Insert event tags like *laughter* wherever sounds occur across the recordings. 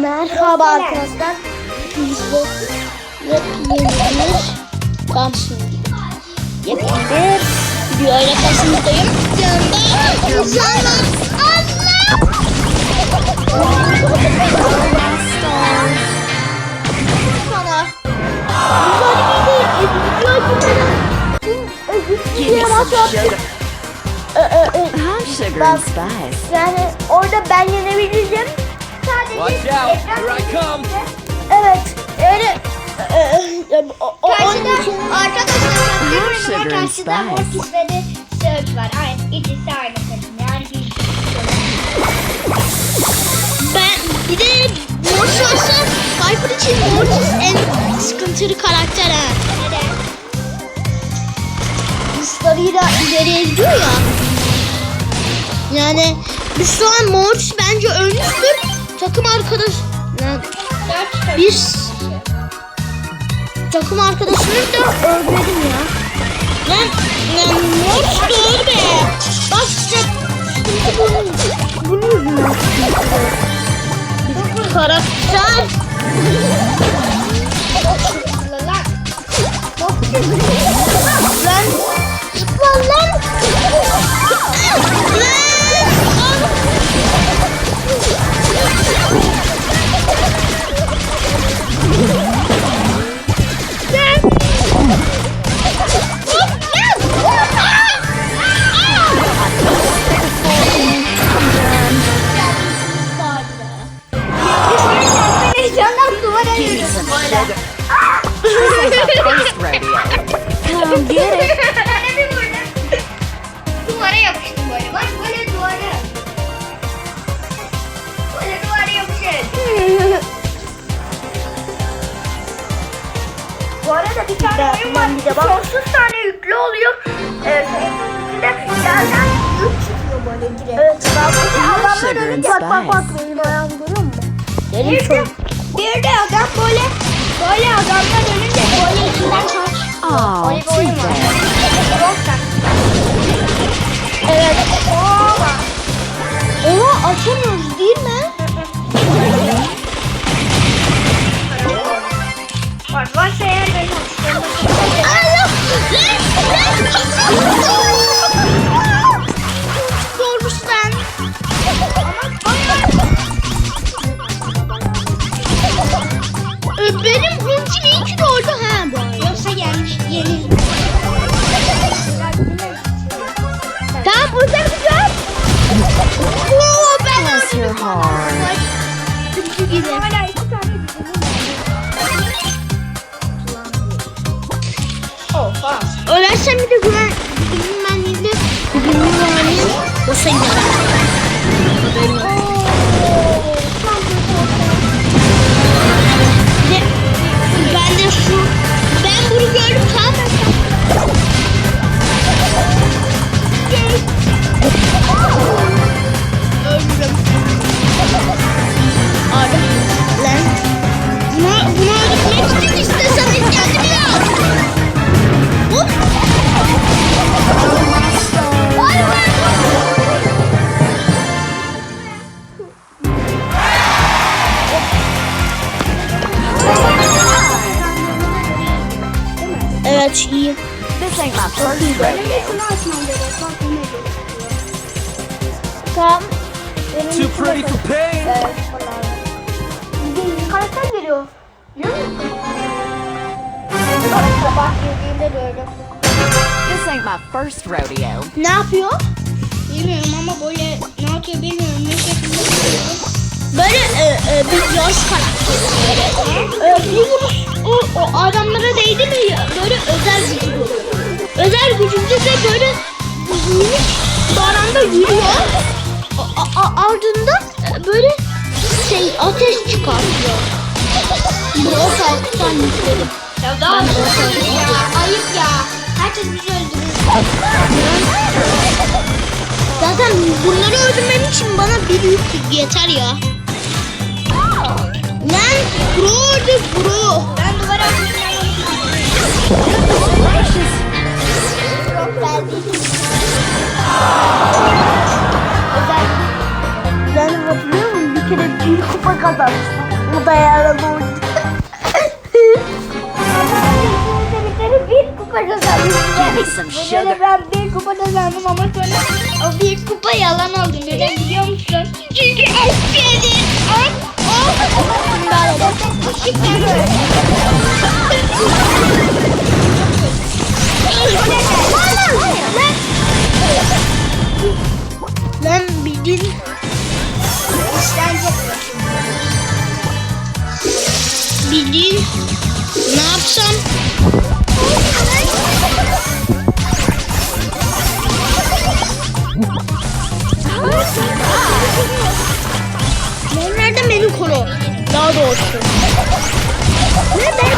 Merhaba arkadaşlar. De yepyeni bir Gamsun Yepyeni bir video ile karşınızdayım. Yanımda insanlar. Sana. Give me some sugar. I'm sugar and spice. Yani orada ben yenebileceğim. Sadece Watch out! Here I come! Evet. Yani e, e, o, o, onun Karşıda arkadaşlar var. and Karşıda spice. Mortis ve de Surge var. Aynen. İkisi aynı takım. Yani bir ben bir de Mortis olsa Viper için Mortis en sıkıntılı karakter ha. Neden? Hızlarıyla ileriye gidiyor ya. Yani biz şu an Mortis bence ölmüştür. Takım arkadaş... Yani biz takım arkadaşını da öldürelim ya. Lan, lan de öl be. Bak işte bunun yüzünden. Bizim karakter duvara Give me yürüdüm. some sugar. First rodeo. Come get it. Bir vurdum. Duvara yapıştım böyle. Bak böyle duvara. Böyle duvara yapışır. Bu arada bir tane oyun var. bak- Sonsuz tane yüklü oluyor. Ee, de yerden yük çıkıyor böyle direkt. Evet bak Sugar ölünce bak bak bak spice. benim ayağım görüyor musun? De, çok bir de adam böyle böyle adamlar ölünce böyle içinden kaç. Oh, Öyle bir oyun var. Evet. Oha. Onu açamıyoruz değil mi? Gibi. Hala iki tane güzelim Oha. Ölersen bir de güven. Güvenliğinde güvenliğin boşa gider. Haberin olsun. Ne? Ben de şu ben bunu gördüm tamam mı? Buna öldürmek için istesem kendimi yap. Hop. Vay vay Evet iyiyim. This ain't my first rodeo. My first rodeo. Ne yapıyor? Bilmiyorum ama böyle ne yapıyor bilmiyorum. Ne şekilde yapıyor. Böyle e, e, bir yaş karakteri. E, o, o adamlara değdi mi böyle özel gücü bu. Özel gücünde de böyle minik baranda yürüyor. A, a, ardından e, böyle şey ateş çıkartıyor. Bro kalktan yükledim. Ya daha ya. Ayıp ya. Zaten bunları öldürmem için bana bir yük yeter ya. Lan bro öldü bro. Ben duvara atayım. Some sugar. ben bir kupa kazandım ama sonra O bir kupa yalan oldu. Neden biliyor musun? Çünkü eşkedi. Ah, Lan bildin. işkence Bildin. Ne yapsam? Daha doğrusu. Ne ben?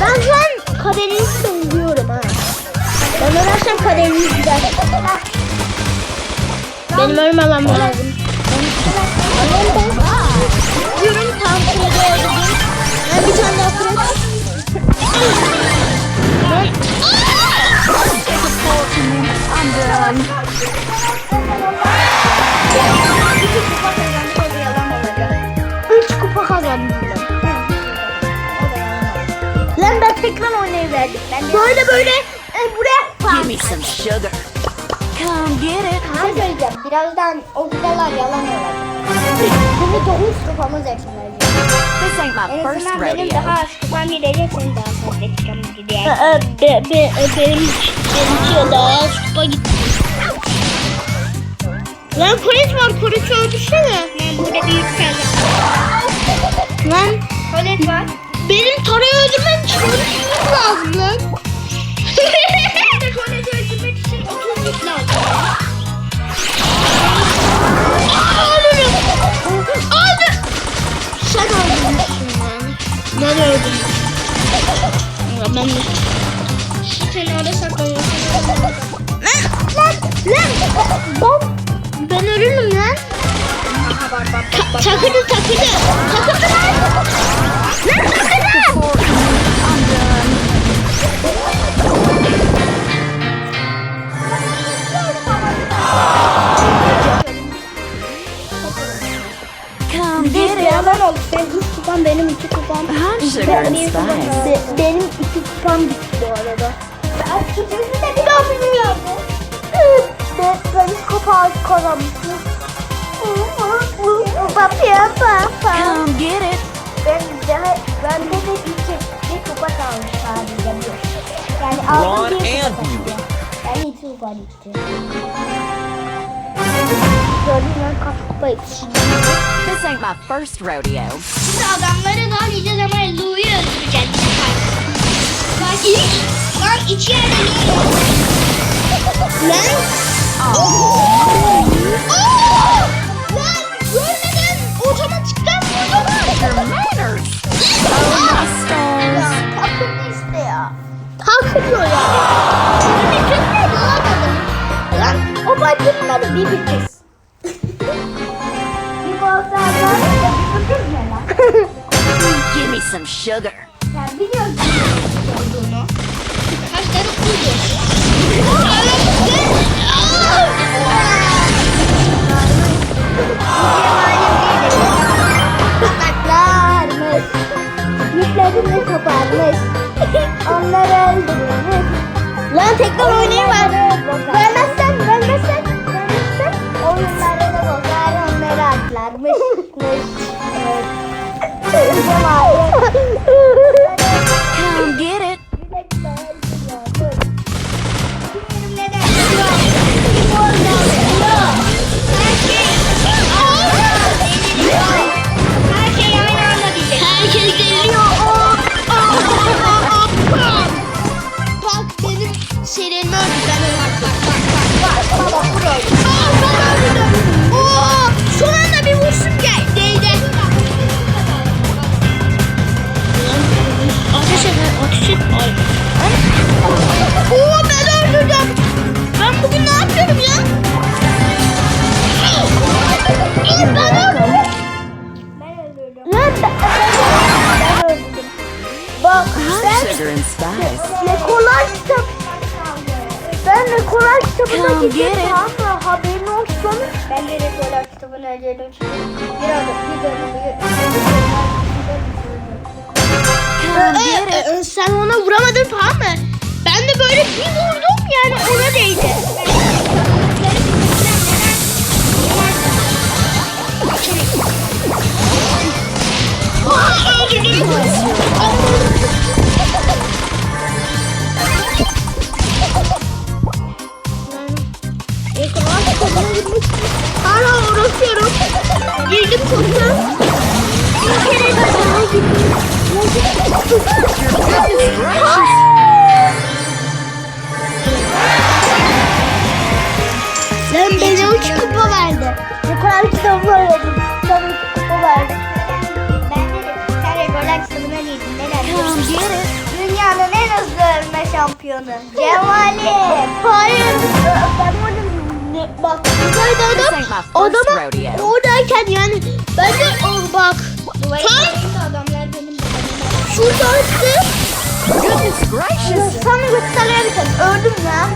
Ben şu an kaderinizi söylüyorum ha. Ben ölersem kaderiniz gider. Benim ölmemem lazım. Diyorum tam kurulu öldürdüm. Ben bir tane daha kurulu. Done. Üç kupa kazandım. Lan ben tekrar oynayıverdim. Ben böyle böyle e, buraya Give me some sugar. Come get it. Bir şey söyleyeceğim. Birazdan o kupalar yalan olacak. Şimdi 9 kupamız eksilacak. This ain't my En first benim rodeo. daha az kupam gidecek. Senin daha fazla kupam gidecek. Be, be, be, benim daha az kupa gitti. Lan polis var polis öldürsene. Ben burada büyük kazandım. Lan Polis var. benim tarayı öldürmem için öldürmem lazım lan. Polis öldürmek için 30 yük lazım. Aa, ölürüm. Öldür. Sen lan. Ben öldüm. Ben de. Seni orada saklanıyorsun. Lan lan ben ben ölürüm lan. Aha var bak bak bak. Takıldı takıldı. Takıldı lan. Lan takıldı. Come get it. Yalan oldu. Sen 3 kupam benim 2 kupam. I'm sugar and spice. Be- benim 2 kupam gitti bu arada. Ben sürprizi de bir daha bilmiyorum. Ben, ben 3 kupa papa. Come get it. Ben daha ben de iki bir kupa kalmış sadece. Yani aldım bir kupa. Ben iki kupa gitti. Kaç kupa? This ain't my first rodeo. Şimdi adamları da alacağız ama Lou'yu öldüreceğiz. Bak ilk, lan iki yerde. Lan. Oo! Lan görmeden otomatikten vurdular. Manners. Oh, my stars. Takıldı işte ya. Takılıyor ya. Bir bitirmedi lan adamı. Lan o bacımları bir bitir. Some sugar. Sen biliyorsun olduğunu. Kaç tane kurdu? Pataklarmış. Yüklerini koparmış. Onları öldürmüş. Lan tekrar oynayayım var. Vermezsen, vermezsen, vermezsen oyunlarını bozar, onları atlarmış. *laughs* Come Hala uğraşıyorum. Girdim koşuyorum. Bir kere daha gittim. Sen bana üç kupa verdi. Kur'an kitabı öğrendim. Kitabı iki kupa verdim. Ben de sen de Kur'an kitabına girdin. Neler. Dünyanın en hızlı ölme şampiyonu. Cemali. Hayır. Ben ne, bak. This adam. Adama oradayken yani ben de o bak. Tam adamlar benim. Goodness gracious. Sana gösterebilirim. Öldüm ya.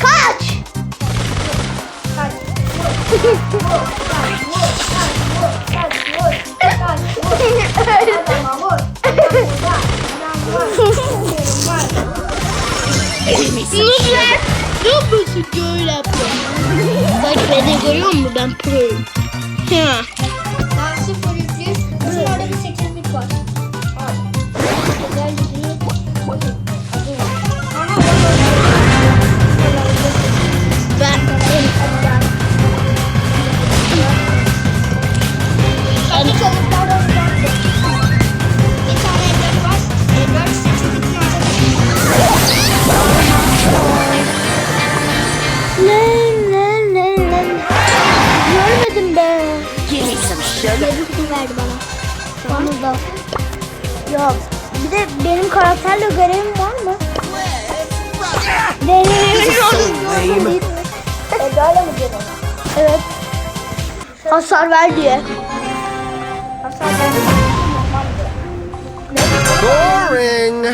Kaç. Nurlar. Ne yapıyorsun ki öyle yapıyor? Bak beni görüyor musun ben proyum. Sugar. Yedi kutu verdi bana. Tamam da. Yok. Bir de benim karakterle görevim var mı? Deneyim. Eda'yla mı diyorum? Evet. Hasar ver diye. Hasar ben Boring.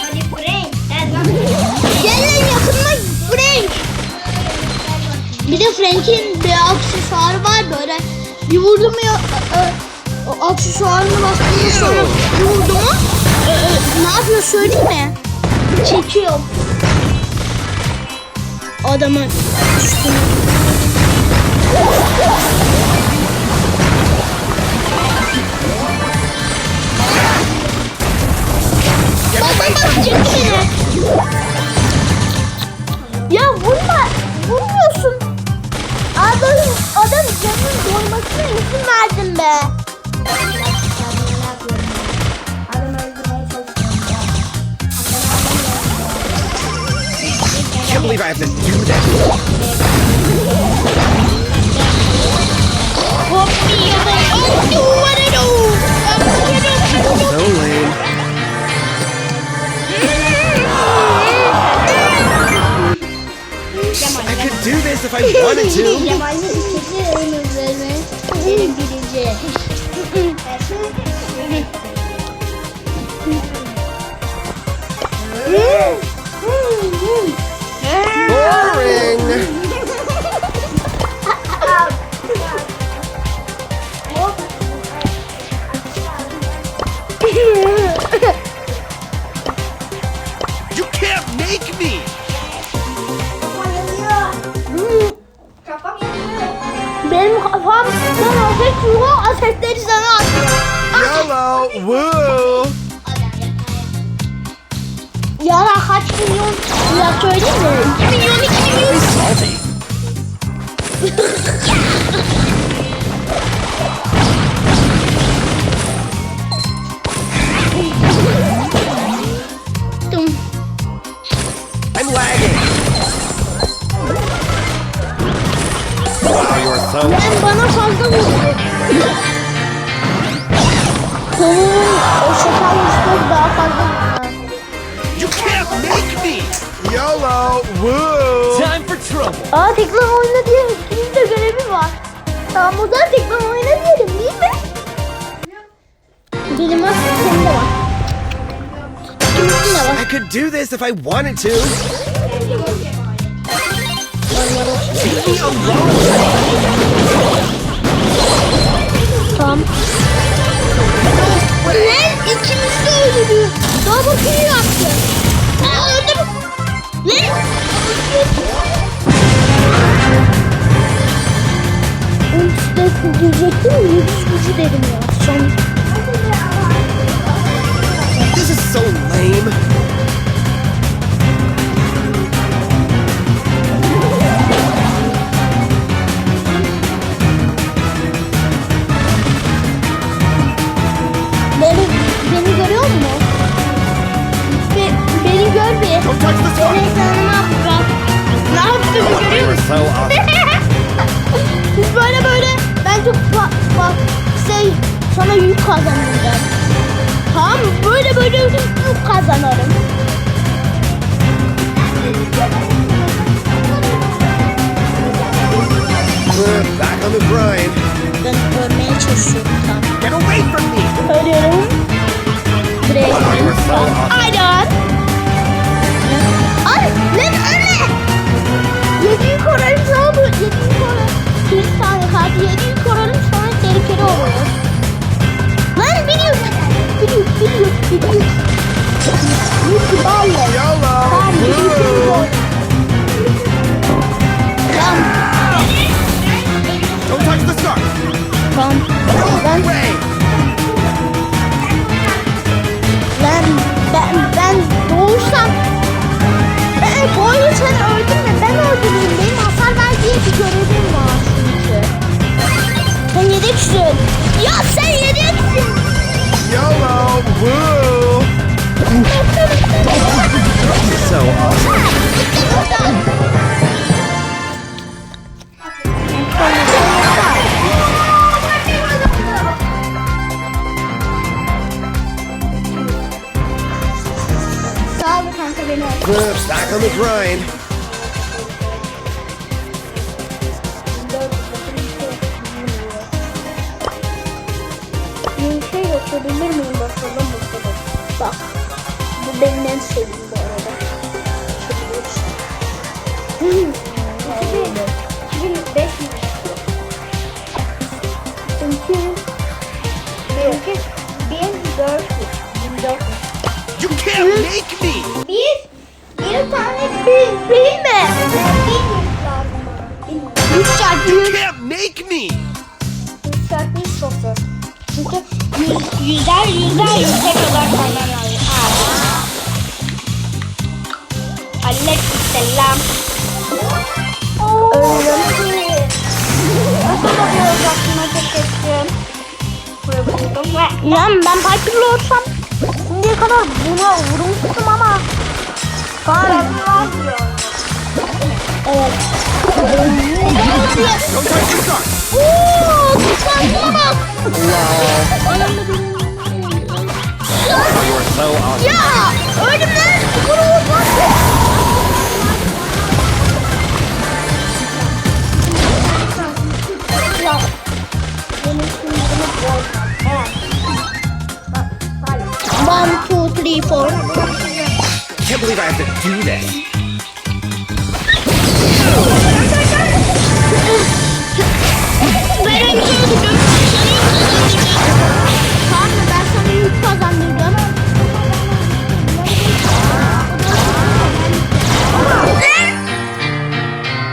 Hadi Frank. Gel lan. Gel lan yakınma Frank. Bir de Frank'in bir aksesuarı var böyle. Bir vurdu mu e, e, o aksesuarını bastığında sonra bir e, ne yapıyor söyleyeyim mi? Çekiyor. Adamın üstüne. Bak bak bak çekti beni. Adam, adam canının doymasına izin verdin be. Çalışıyorum. Can't believe I have to do that. Hoppi ya da oh, what I do. So lame. Do this if I wanted to. Cemal'in ikinci oyun üzerine benim birinci. Boring. Ben bana fazla vurdu. Kolumun o şeker vuruşları daha fazla vurdu. You can't make me. YOLO. Woo. Time for trouble. Aa tekrar oyna diye ikinin de görevi var. Tamam o zaman tekrar oyna diyelim değil mi? Var senin de var. I could do this if I wanted to. Leave me alone. Diyecektim yıldız gücü dedim ya. Son. This is so lame. Beni, beni görüyor musun? Be, beni gör bir. Beni sana ne yaptığımı görüyor musun? *laughs* bence bak, bak şey sana yük kazanırım ben. Tamam? Böyle böyle yük kazanırım. Back on the grind. Ben ölmeye çalışıyorum. Get away from me. Ölüyorum. Awesome. Aynen. Ay lan. Yediği Yük. Woo. Tamam. Don't touch the star. No Ben, ben, ben, ben doğursam ben boyu sen öldün mü? Ben öldürürüm. Benim hasar ver diye bir görevim var çünkü. Sen yedeksin. Ya sen So awesome. Sağ ol kanka beni öldürdün. Uh, Back on the grind. Hmm. Lan ben Piper'lı olsam şimdiye kadar buna vurmuştum ama. diyor. Evet. Ooo kıskancına bak. Ya öldüm lan. Skuru One, two, three, four. Can't believe I have to do this. Ben önce öldürdüm. Tamam mı? Ben sana yük kazandırdım.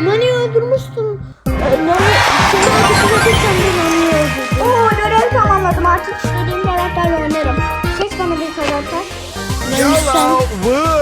Nani öldürmüşsün. Ee, Nani seni öldürdüm. Oo görev tamamladım. Artık istediğim karakterle oynarım. Seç bana